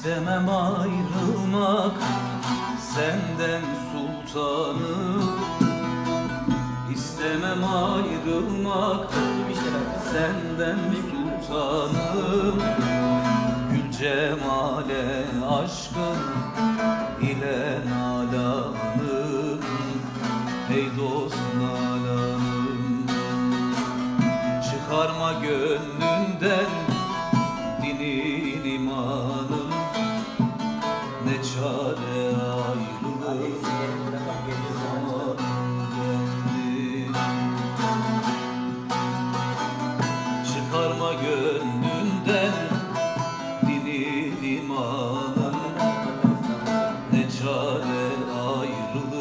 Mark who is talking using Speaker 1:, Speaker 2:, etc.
Speaker 1: İstemem ayrılmak senden sultanım İstemem ayrılmak senden sultanım Gül cemale aşkın ile nalanım Ey dost nalanım Çıkarma gönlünden Ne çare ayrılık Çıkarma gönlünden dini limanın Ne çare ayrılık